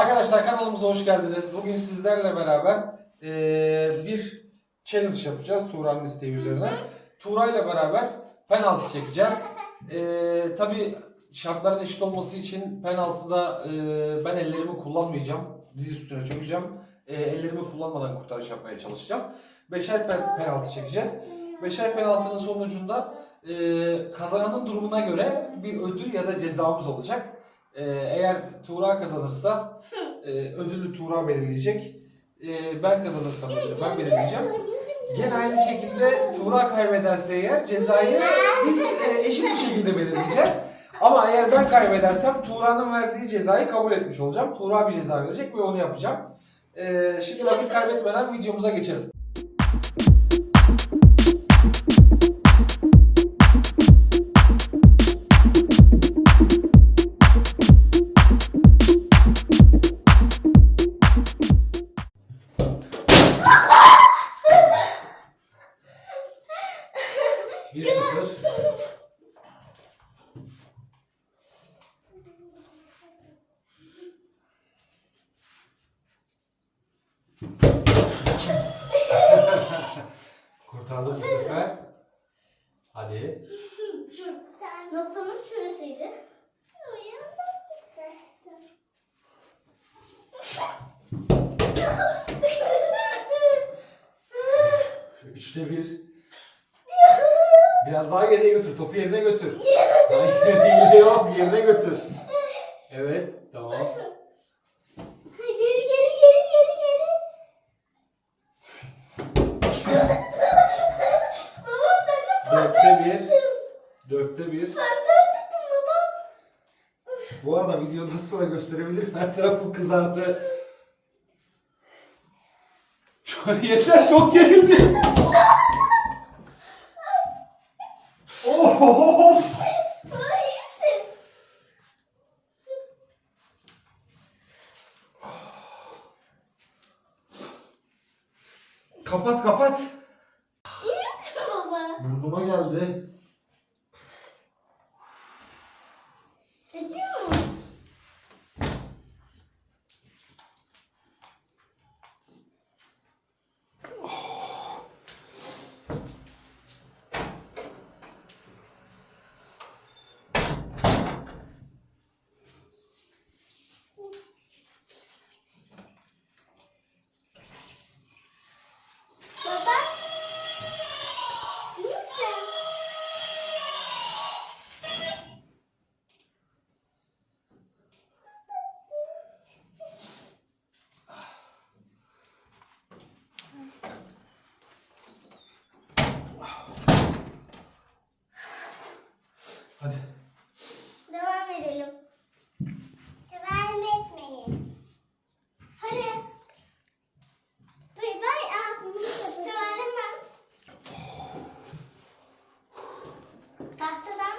Arkadaşlar kanalımıza hoş geldiniz. Bugün sizlerle beraber eee, bir challenge yapacağız Tuğra'nın isteği üzerine. Tuğra ile beraber penaltı çekeceğiz. Eee Tabi şartların eşit olması için penaltıda eee, ben ellerimi kullanmayacağım. Diz üstüne çökeceğim. Eee, ellerimi kullanmadan kurtarış yapmaya çalışacağım. Beşer pen- penaltı çekeceğiz. Beşer penaltının sonucunda eee, kazananın durumuna göre bir ödül ya da cezamız olacak. Eee, eğer Tuğra kazanırsa eee, ödülü Tuğra belirleyecek. Eee, ben kazanırsam ödülü ben belirleyeceğim. Gene aynı şekilde Tuğra kaybederse eğer cezayı biz eee, eşit bir şekilde belirleyeceğiz. Ama eğer ben kaybedersem Tuğra'nın verdiği cezayı kabul etmiş olacağım. Tuğra bir ceza verecek ve onu yapacağım. Eee, şimdi vakit kaybetmeden videomuza geçelim. Bir sıfır. Kurtardım bu sefer. Hadi. Şu noktamız şurasıydı. Üçte bir. Biraz daha geriye götür. Topu yerine götür. Hayır, yok. Yerine götür. Evet. Tamam. Geri geri geri geri geri. babam ben de Dörtte bir. Dörtte bir. panter tuttum babam. Bu arada videodan sonra gösterebilirim. Her tarafım kızardı. Çok- Yeter çok gerildim. Baba iyi misin? Kapat kapat. İyi misin baba? Burnuma geldi. Acıyor mu? Baba. İyi misin? Hadi. Devam edelim. Devam etmeyin. Hadi. Bay bay abimiz Devam ben. Tahtadan.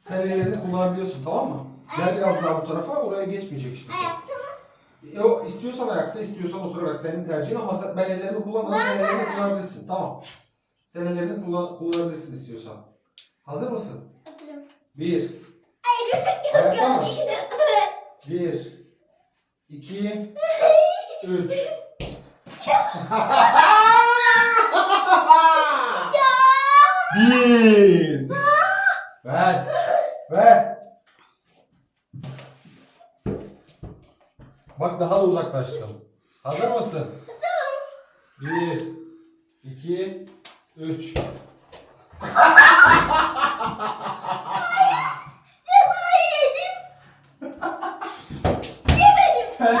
Sen ellerini kullanabiliyorsun tamam mı? Gel biraz daha bu tarafa oraya geçmeyecek şimdi. Ayakta mı? Yo, istiyorsan ayakta, istiyorsan oturarak senin tercihin ama sen, ben ellerimi kullanmadan sen ellerini kullanabilirsin. Tamam. Sen ellerini kullan, kullanabilirsin istiyorsan. Hazır mısın? Oturum. Bir, Hayır yok yok bir, iki, üç. Bir. Ver. Ver. Bak daha da uzaklaştım. Hazır mısın? Bir, iki, üç. Sen,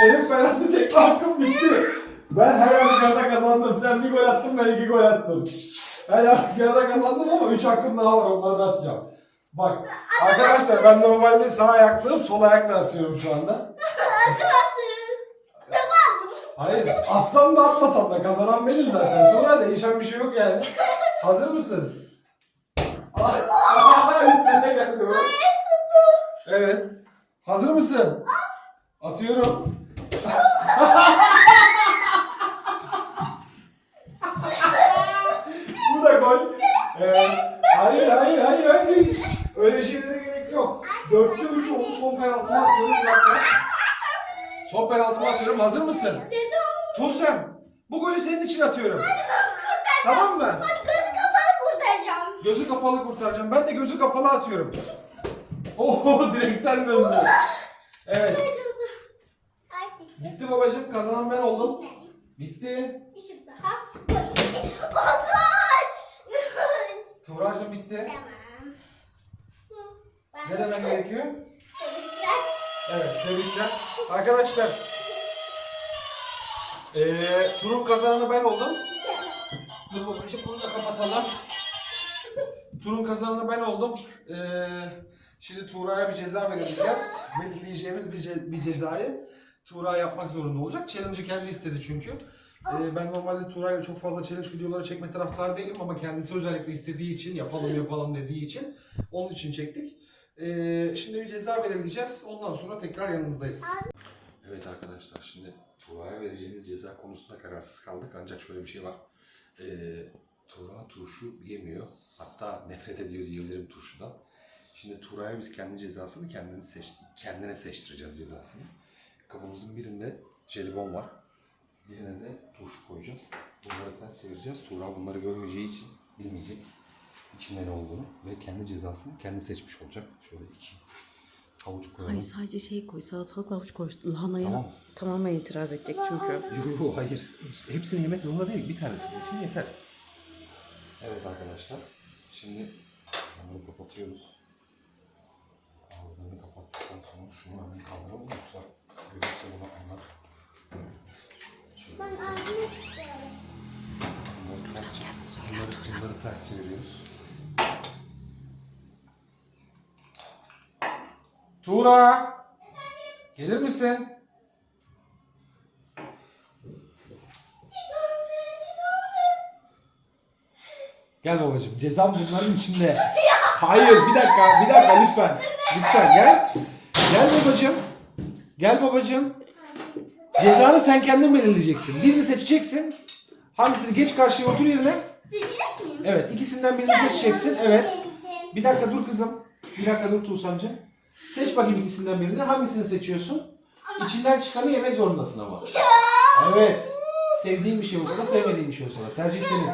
senin penaltı çekme hakkın bitti. Ben her halükarda kazandım. Sen bir gol attın, ben iki gol attım. Her halükarda kazandım ama üç hakkım daha var. Onları da atacağım. Bak arkadaşlar ben normalde sağ ayaklıyım, sol ayakla atıyorum şu anda. Hayır, atsam da atmasam da kazanan benim zaten. Sonra değişen bir şey yok yani. Hazır mısın? Üstüne geldi bak. Evet. Hazır mısın? At. Atıyorum. Bu da gol. Evet. Hayır, hayır, hayır, hayır. Öyle şeylere gerek yok. Dörtte üç oldu son penaltımı atıyorum. Hazır mısın? Tuğsem bu golü senin için atıyorum. Tamam mı? Hadi gözü kapalı kurtaracağım. Gözü kapalı kurtaracağım. Ben de gözü kapalı atıyorum. Oho direkten döndü. Evet. Bitti babacığım. Kazanan ben oldum. Bitti. Bir şut daha. Oh gol. Tuğracığım bitti. Tamam. Ben Ne de- demen gerekiyor? Tebrikler. Evet tebrikler. Arkadaşlar. Eee turun kazananı ben oldum. Dur babacığım bunu da kapatalım. Turun kazananı ben oldum. Ee, şimdi Tuğra'ya bir ceza belirleyeceğiz. Belirleyeceğimiz bir, ce- bir cezayı Tuğra yapmak zorunda olacak. Challenge'ı kendi istedi çünkü. Ee, ben normalde Tuğra'yla çok fazla challenge videoları çekme taraftarı değilim ama kendisi özellikle istediği için, yapalım yapalım dediği için onun için çektik. Ee, şimdi bir ceza belirleyeceğiz. Ondan sonra tekrar yanınızdayız. Evet arkadaşlar şimdi Tuğra'ya vereceğimiz ceza konusunda kararsız kaldık ancak şöyle bir şey var. Ee, Tuğra turşu yemiyor. Hatta nefret ediyor diyebilirim turşudan. Şimdi Tuğra'ya biz kendi cezasını kendini seç, kendine seçtireceğiz cezasını. Kabımızın birinde jelibon var. Birine de turşu koyacağız. Bunları ters çevireceğiz. Tuğra bunları görmeyeceği için bilmeyecek içinde ne olduğunu ve kendi cezasını kendi seçmiş olacak. Şöyle iki havuç koyalım. Hayır sadece şey koy salatalık havuç koy. Lahanaya Tamam. tamamen itiraz edecek çünkü. Yok hayır. Hepsini yemek zorunda değil. Bir tanesini yesin yeter. Evet arkadaşlar. Şimdi bunları kapatıyoruz. Ağızlarını kapattıktan sonra şunu hemen kaldıralım yoksa görürse bunu anlar. Şöyle Ben ağzını istiyorum. bunları ters, bunları, bunları ters çeviriyoruz. Tuğra! Gelir misin? Gel babacığım. Cezam bunların içinde. Hayır bir dakika bir dakika lütfen. Lütfen gel. Gel babacığım. Gel babacığım. Cezanı sen kendin belirleyeceksin. Birini seçeceksin. Hangisini geç karşıya otur yerine. Seçecek miyim? Evet ikisinden birini seçeceksin. Evet. Bir dakika dur kızım. Bir dakika dur Tuğsancığım. Seç bakayım ikisinden birini. Hangisini seçiyorsun? İçinden çıkanı yemek zorundasın ama. Evet. Sevdiğin bir şey olsa da sevmediğin bir şey olsa da. Tercih senin.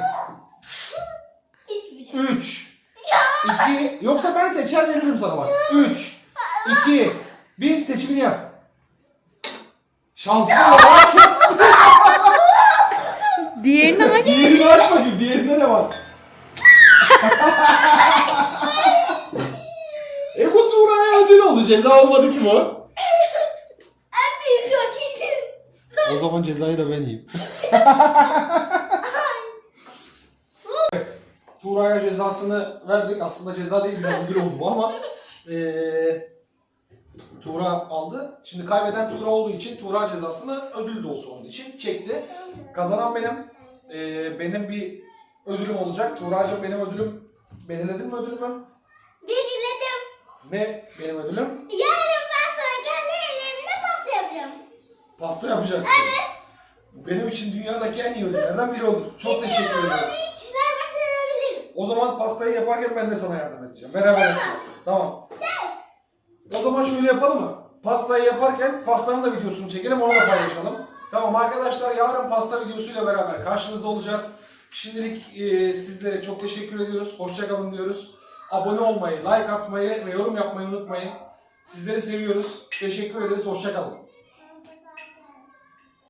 3 2 Yoksa ben seçer veririm sana bak. 3 2 1 seçimini yap. Şanslı ya şanslı. Diğerini aç. Diğerini aç bakayım. Diğerinde ne var? e bu Oldu. Ceza olmadı ki bu. En büyük rakitim. O zaman cezayı da ben yiyeyim. evet. Tuğra'ya cezasını verdik. Aslında ceza değil biraz ödül oldu bu ama eee Tuğra aldı. Şimdi kaybeden Tuğra olduğu için Tuğra cezasını ödül de olsa onun için çekti. Kazanan benim. Eee, benim bir ödülüm olacak. Tuğra'cığım benim ödülüm. Belirledin mi ödülümü? Ne benim ödülüm? Yarın ben sana kendi ellerimle pasta yapacağım. Pasta yapacaksın. Evet. Bu benim için dünyadaki en iyi ödüllerden biri olur. Çok teşekkür ederim. Büyük çizer başarabilirim. O zaman pastayı yaparken ben de sana yardım edeceğim. Beraber yapacağız. Tamam. O zaman şöyle yapalım mı? Pastayı yaparken pastanın da videosunu çekelim onu da paylaşalım. Tamam arkadaşlar yarın pasta videosuyla beraber karşınızda olacağız. Şimdilik e, sizlere çok teşekkür ediyoruz. Hoşçakalın diyoruz. Abone olmayı, like atmayı ve yorum yapmayı unutmayın. Sizleri seviyoruz. Teşekkür ederiz. Hoşçakalın.